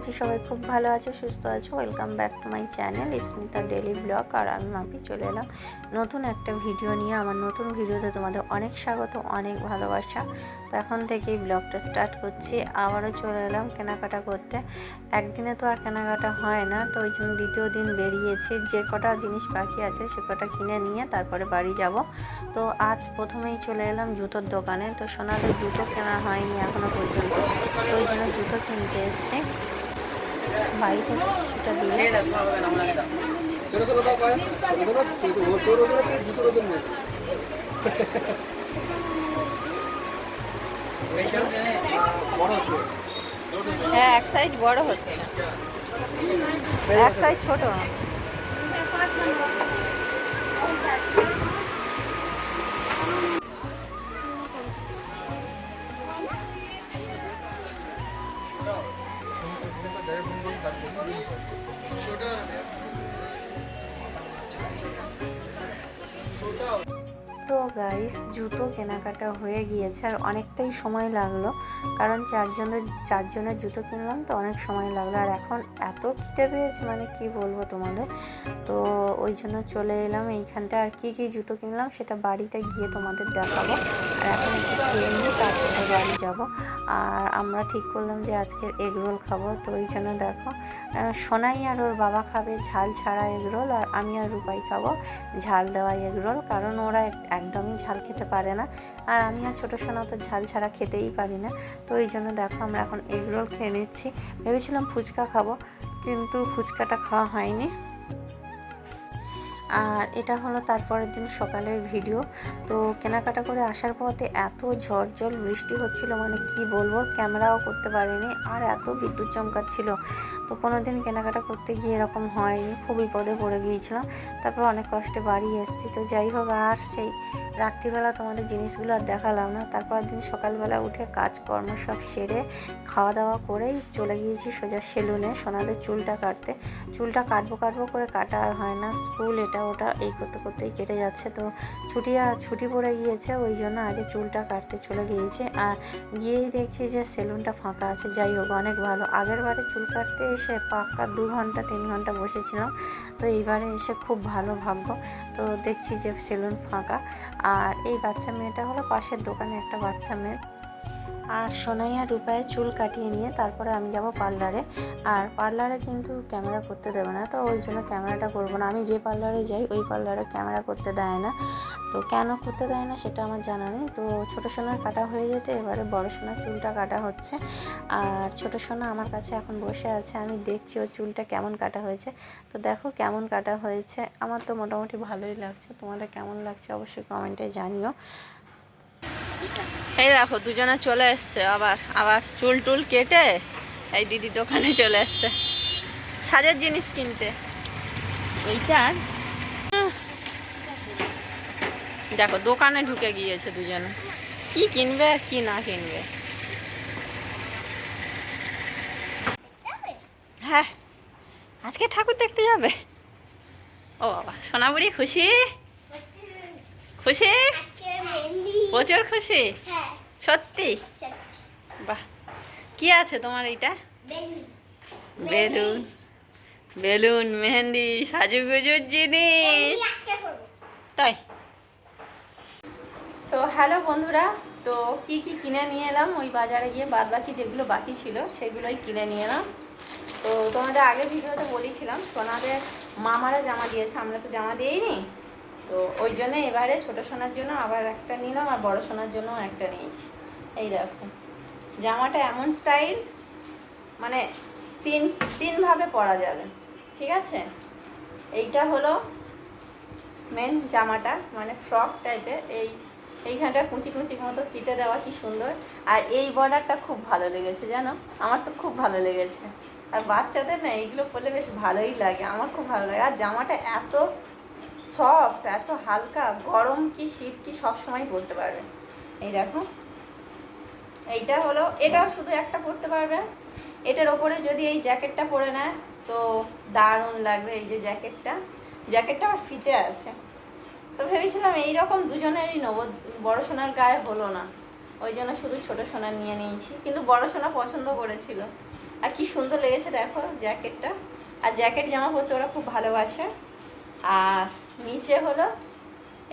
করছি সবাই খুব ভালো আছো, সুস্থ আছো। Welcome back to my channel Ipsmita daily vlog আর আমি মাপি চলে এলাম নতুন একটা ভিডিও নিয়ে। আমার নতুন ভিডিওতে তোমাদের অনেক স্বাগত, অনেক ভালোবাসা। তো এখন থেকেই ব্লগটা স্টার্ট করছি। আবারও চলে এলাম কেনাকাটা করতে। একদিনে তো আর কেনাকাটা হয় না, তো ওই জন্য দ্বিতীয় দিন বেরিয়েছি। যে কটা জিনিস বাকি আছে, সে কটা কিনে নিয়ে তারপরে বাড়ি যাব। তো আজ প্রথমেই চলে এলাম জুতোর দোকানে। তো সোনাদের জুতো কেনা হয়নি এখনও পর্যন্ত। তো ওই জন্য জুতো কিনতে এসছে। বাড়ি সেটা হ্যাঁ এক সাইজ বড় হচ্ছে। এক সাইজ ছোট। ছোট ছোট তো গাইস জুতো কেনাকাটা হয়ে গিয়েছে আর অনেকটাই সময় লাগল। কারণ চারজনের চারজনের জুতো কিনলাম তো অনেক সময় লাগল। আর এখন এত খিদে পেয়েছে মানে কি বলব তোমাদের? তো ওই জন্য চলে এলাম। এইখানটা আর কি কি জুতো কিনলাম সেটা বাড়িতে গিয়ে তোমাদের দেখাবো। আর এখন একটু খেয়ে নিয়ে তারপরে বাড়ি যাব। আর আমরা ঠিক করলাম যে আজকের এগ রোল খাব। তো ওই জন্য দেখো সোনাই আর ওর বাবা খাবে ঝাল ছাড়া এগ রোল আর আমি আর রূপাই খাব ঝাল দেওয়া এগ রোল। কারণ ওরা একদমই ঝাল খেতে পারে না। আর আমি আর ছোটো সোনা তো ঝাল ছাড়া খেতেই পারি না। তো ওই জন্য দেখো আমরা এখন এগ রোল খেয়ে নিচ্ছি। ভেবেছিলাম ফুচকা খাব, কিন্তু ফুচকাটা খাওয়া হয়নি। আর এটা হলো তারপরের দিন সকালের ভিডিও। তো কেনাকাটা করে আসার পথে এত ঝড় বৃষ্টি হচ্ছিল মানে কি বলব, ক্যামেরাও করতে পারিনি আর এত বিদ্যুৎ চমকাচ্ছিল। তো কোনো দিন কেনাকাটা করতে গিয়ে এরকম হয়নি, খুব বিপদে পড়ে গিয়েছিলাম। তারপর অনেক কষ্টে বাড়ি এসেছি, তো যাই হোক আর সেই রাত্রিবেলা তোমাদের জিনিসগুলো আর দেখালাম না। তারপর দিন সকালবেলা উঠে কাজকর্ম সব সেরে খাওয়া দাওয়া করেই চলে গিয়েছি সোজা সেলুনে সোনাদের চুলটা কাটতে। চুলটা কাটবো কাটবো করে কাটা আর হয় না। স্কুল এটা ওটা এই করতে করতেই কেটে যাচ্ছে। তো ছুটি ছুটি পড়ে গিয়েছে, ওই জন্য আগে চুলটা কাটতে চলে গিয়েছি। আর গিয়েই দেখছি যে সেলুনটা ফাঁকা আছে। যাই হোক, অনেক ভালো। আগের বারে চুল কাটতে এসে পাক্কা দু ঘণ্টা, তিন ঘণ্টা বসেছিলাম। তো এইবারে এসে খুব ভালো ভাগ্য। তো দেখছি যে সেলুন ফাঁকা। আর এই বাচ্চা মেয়েটা হলো পাশের দোকানে একটা বাচ্চা মেয়ে। আর সোনাইয়া রূপায় চুল কাটিয়ে নিয়ে তারপরে আমি যাব পার্লারে। আর পার্লারে কিন্তু ক্যামেরা করতে দেবে না, তো ওই জন্য ক্যামেরাটা করব না। আমি যে পার্লারে যাই, ওই পার্লারে ক্যামেরা করতে দেয় না। তো কেন করতে দেয় না সেটা আমার জানা নেই। তো ছোটো সোনার কাটা হয়ে যেতে এবারে বড় সোনার চুলটা কাটা হচ্ছে। আর ছোটো সোনা আমার কাছে এখন বসে আছে, আমি দেখছি ওর চুলটা কেমন কাটা হয়েছে। তো দেখো কেমন কাটা হয়েছে, আমার তো মোটামুটি ভালোই লাগছে। তোমাদের কেমন লাগছে অবশ্যই কমেন্টে জানিও। এই দেখো, দুজনে চলে এসছে। আবার আবার চুল টুল কেটে এই দিদি দোকানে চলে এসছে। সাজের জিনিস কিনতে। ওইটার দেখো, দোকানে ঢুকে গিয়েছে দুজনে। কি কিনবে আর কি না কিনবে? হ্যাঁ আজকে ঠাকুর দেখতে যাবে? ও বাবা সোনাবুড়ি খুশি? খুশি? প্রচুর খুশি? সত্যি? বাহ। কি আছে তোমার এইটা? বেলুন। বেলুন, মেহেন্দি, সাজুগুজুর জিনিস। তাই। তো হ্যালো বন্ধুরা, তো কি কি কিনে নিয়ে এলাম? ওই বাজারে গিয়ে বাদ বাকি যেগুলো বাকি ছিল, সেগুলোই কিনে নিয়ে এলাম। তো তোমাদের আগের ভিডিওতে বলেছিলাম, সোনাদের মামারা জামা দিয়েছে, আমরা তো জামা দিইনি। তো ওই জন্য এবারে ছোটো সোনার জন্য আবার একটা নিলাম আর বড় সোনার জন্য একটা নিয়েছি। এই দেখো, জামাটা এমন স্টাইল মানে তিন তিনভাবে পরা যাবে, ঠিক আছে? এইটা হলো মেন জামাটা মানে ফ্রক টাইপের এই, এইখানটা কুচি কুচি মতো ফিতে দেওয়া, কি সুন্দর। আর এই বর্ডারটা খুব ভালো লেগেছে, জানো? আমার তো খুব ভালো লেগেছে। আর বাচ্চাদের না, এইগুলো পরলে বেশ ভালোই লাগে, আমার খুব ভালো লাগে। আর জামাটা এত সফট, এত হালকা, গরম কি শীত কি সব সময় পরতে পারবে। এই দেখো, এইটা হলো, এটাও শুধু একটা পরতে পারবে। এটার ওপরে যদি এই জ্যাকেটটা পরে নেয়, তো দারুণ লাগবে এই যে জ্যাকেটটা। জ্যাকেটটা আমার ফিতে আছে। তো ভেবেছিলাম এইরকম দুজনেরই নেব, বড় সোনার গায়ে হলো না। ওই জন্য শুধু ছোট সোনা নিয়ে নিয়েছি, কিন্তু বড় সোনা পছন্দ করেছিল। আর কি সুন্দর লেগেছে দেখো জ্যাকেটটা। আর জ্যাকেট জামা পরতে ওরা খুব ভালোবাসে। আর নিচে হলো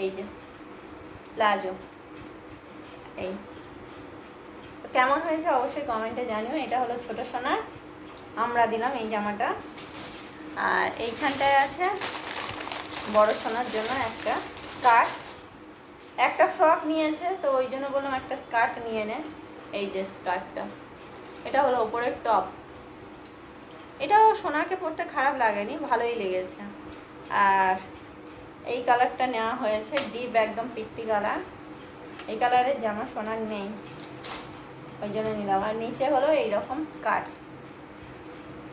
এই যে প্লাজো এই। কেমন হয়েছে অবশ্যই কমেন্টে জানিও, এটা হলো ছোট সোনা, আমরা দিলাম এই জামাটা। আর এইখানটায় আছে বড় সোনার জন্য একটা স্কার্ট একটা ফ্রক নিয়েছে, তো ওই জন্য বললাম একটা স্কার্ট নিয়ে নে, এই যে স্কার্টটা এটা হলো ওপরের টপ এটাও সোনাকে পরতে খারাপ লাগেনি, ভালোই লেগেছে। আর এই কালারটা নেওয়া হয়েছে ডিপ একদম পিত্তি কালার। এই কালারের জামা সোনার নেই। ওই জন্য নিলাম। আর নিচে হলো এইরকম স্কার্ট।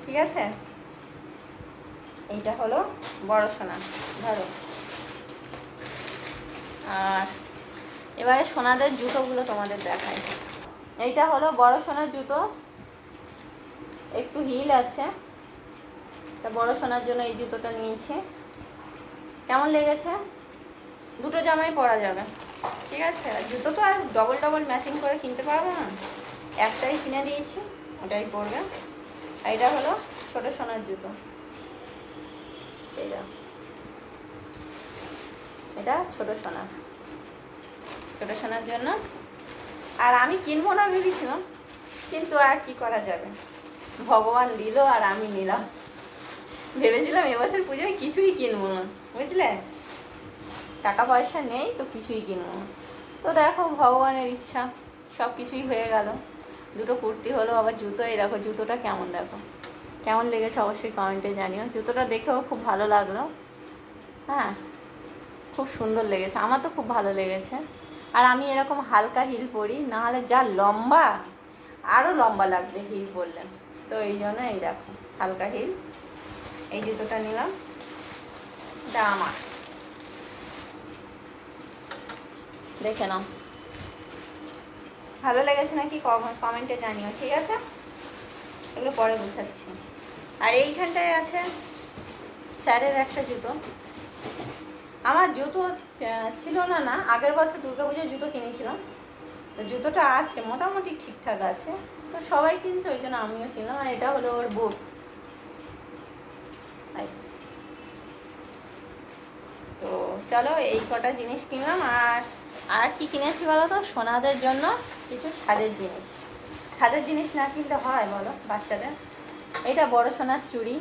ঠিক আছে? এইটা হলো বড় সোনা। ধরো। আর এবারে সোনাদের জুতোগুলো তোমাদের দেখাই। এইটা হলো বড় সোনার জুতো। একটু হিল আছে। তা বড় সোনার জন্য এই জুতোটা নিয়েছি। কেমন লেগেছে? দুটো জামাই পরা যাবে। ঠিক আছে? জুতো তো আর ডবল ডবল ম্যাচিং করে কিনতে পারব না। একটাই কিনে দিয়েছি, ওটাই পরবে। আর এটা হলো ছোট সোনার জুতো। এটা। এটা ছোট সোনার। ছোট সোনার জন্য। আর আমি কিনবো না ভেবেছিলাম, কিন্তু আর কি করা যাবে? ভগবান দিল আর আমি নিলাম। ভেবেছিলাম এবছর পুজোয় কিছুই কিনবো না, বুঝলে? টাকা পয়সা নেই তো কিছুই কিনবো না। তো দেখো ভগবানের ইচ্ছা, সব কিছুই হয়ে গেল। দুটো কুর্তি হলো, আবার জুতো, এই দেখো জুতোটা কেমন দেখো। কেমন লেগেছে অবশ্যই কমেন্টে জানিও। জুতোটা দেখেও খুব ভালো লাগল। হ্যাঁ খুব সুন্দর লেগেছে। আমার তো খুব ভালো লেগেছে। আর আমি এরকম হালকা হিল পরি, নাহলে যা লম্বা আরও লম্বা লাগবে হিল পরলে। তো এই জন্য এই দেখো, হালকা হিল। এই জুতোটা নিলাম। এটা আমার। দেখে নাও। ভালো লেগেছে নাকি? কমেন্টে জানিও, ঠিক আছে? এগুলো পরে বুঝাচ্ছি আর এইখানটায় আছে স্যারের একটা জুতো। আমার জুতো ছিল না না, আগের বছর দুর্গা পুজোর জুতো কিনেছিলাম। তো জুতোটা আছে, মোটামুটি ঠিকঠাক আছে। তো সবাই কিনছে, ওই জন্য আমিও কিনলাম। আর এটা হলো ওর বুট। তো চলো এই কটা জিনিস কিনলাম আর আর কি কিনেছি বলো তো? সোনাদের জন্য কিছু সাজের জিনিস। সাজের জিনিস না কিনলে হয় বলো বাচ্চাদের? এটা বড় সোনার চুড়ি।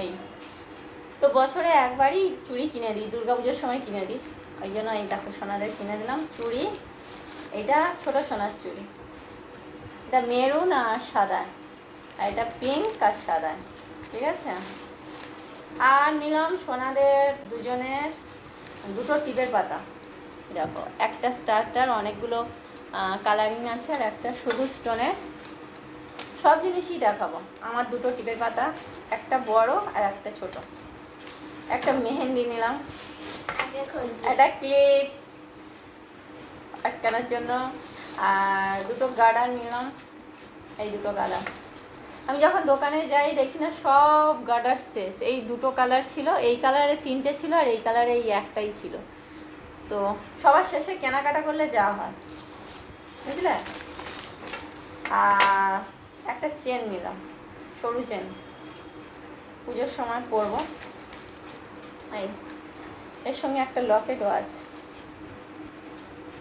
এই। তো বছরে একবারই চুড়ি কিনে দিই, দুর্গাপুজোর সময় কিনে দিই। ওই জন্য এই দেখো সোনাদের কিনে দিলাম। চুড়ি, এটা ছোট সোনার চুড়ি। এটা মেরুন আর সাদা আর এটা পিঙ্ক আর সাদা ঠিক আছে? আর নিলাম সোনাদের দুজনের দুটো টিপের পাতা। দেখো একটা স্টারটার অনেকগুলো কালারিং আছে আর একটা শুধু স্টোনের সব জিনিসই দেখাবো। আমার দুটো টিপের পাতা একটা বড় আর একটা ছোট। একটা মেহেন্দি নিলাম। একটা ক্লিপ আটকানোর জন্য। আর দুটো গার্ডার নিলাম। এই দুটো গার্ডার আমি যখন দোকানে যাই, দেখি না সব গার্ডার শেষ। এই দুটো কালার ছিল, এই কালারে তিনটে ছিল আর এই কালারে এই একটাই ছিল। তো সবার শেষে কেনাকাটা করলে যাওয়া হয়। বুঝলে? আর একটা চেন নিলাম, সরু চেন। পুজোর সময় পরবো। এই, এর সঙ্গে একটা লকেটও আছে।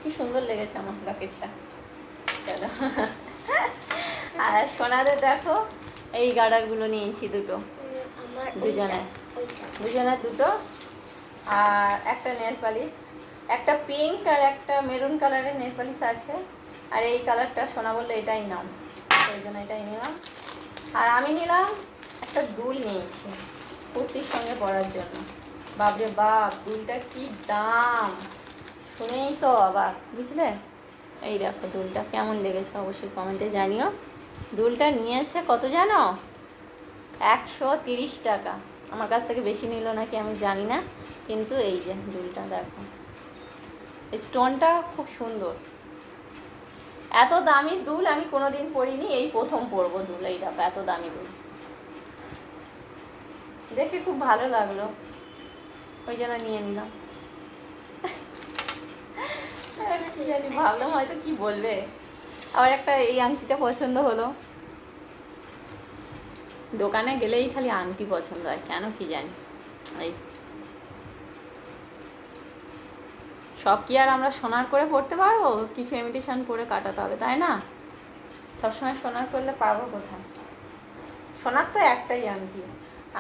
কি সুন্দর লেগেছে আমার লকেটটা। চলো। আর সোনাদের দেখো এই গার্ডারগুলো নিয়েছি দুটো। দুজনে। দুজনের। দুটো। আর একটা নেল পালিশ একটা পিঙ্ক আর একটা মেরুন কালারের নেল পালিশ আছে। আর এই কালারটা সোনা বলল এটাই নাও। ওই জন্য এটাই নিলাম। আর আমি নিলাম একটা দুল নিয়েছি কুর্তির সঙ্গে পরার জন্য। বাপরে বাপ দুলটা কি দাম! শুনেই তো অবাক বুঝলে? এই দেখো দুলটা কেমন লেগেছে অবশ্যই কমেন্টে জানিও। দুলটা নিয়েছে, কত জানো? একশো তিরিশ টাকা। আমার কাছ থেকে বেশি নিল নাকি আমি জানি না, কিন্তু এই যে দুলটা দেখো। এই স্টোনটা খুব সুন্দর। এত দামি দুল আমি কোনোদিন পরিনি, এই প্রথম পরবো দুল, এই দেখো, এত দামি দুল। দেখে খুব ভালো লাগল। ওই জন্য নিয়ে নিলাম। কি জানি ভাবলাম হয়তো কি বলবে? আবার একটা এই আংটিটা পছন্দ হলো। দোকানে গেলেই খালি আংটি পছন্দ হয়, কেন কি জানি। এই। সব কি আর আমরা সোনার করে পড়তে পারব? কিছু ইমিটেশন করে কাটাতে হবে, তাই না? সবসময় সোনার করলে পারব কোথায়? সোনার তো একটাই আংটি।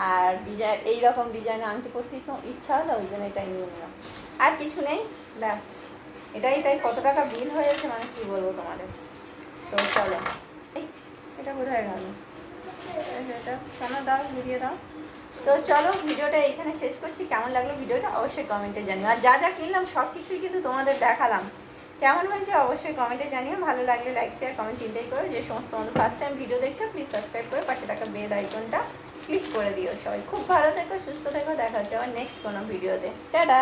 আর ডিজাইন এইরকম ডিজাইনের আংটি পরতেই তো ইচ্ছা হলো, ওই জন্য এটাই নিয়ে নিলাম। আর কিছু নেই, ব্যাস। এটাই তাই, কত টাকা বিল হয়েছে মানে কি বলব তোমাদের? তো চলো। এটা কোথায় গেল দাও দাও। তো চলো, ভিডিওটা এখানে শেষ করছি। কেমন লাগল ভিডিওটা অবশ্যই কমেন্টে জানিও। আর যা যা কিনলাম, সব কিছুই কিন্তু তোমাদের দেখালাম। কেমন হয়েছে অবশ্যই কমেন্টে জানিও। ভালো লাগলে লাইক শেয়ার কমেন্ট চিন্তাই করো। যে সমস্ত বন্ধু ফার্স্ট টাইম ভিডিও দেখছ প্লিজ সাবস্ক্রাইব করে পাশে থাকা বেল আইকনটা ক্লিক করে দিও সবাই। খুব ভালো থেকো, সুস্থ থেকো। দেখা হচ্ছে আবার নেক্সট কোনো ভিডিওতে টাটা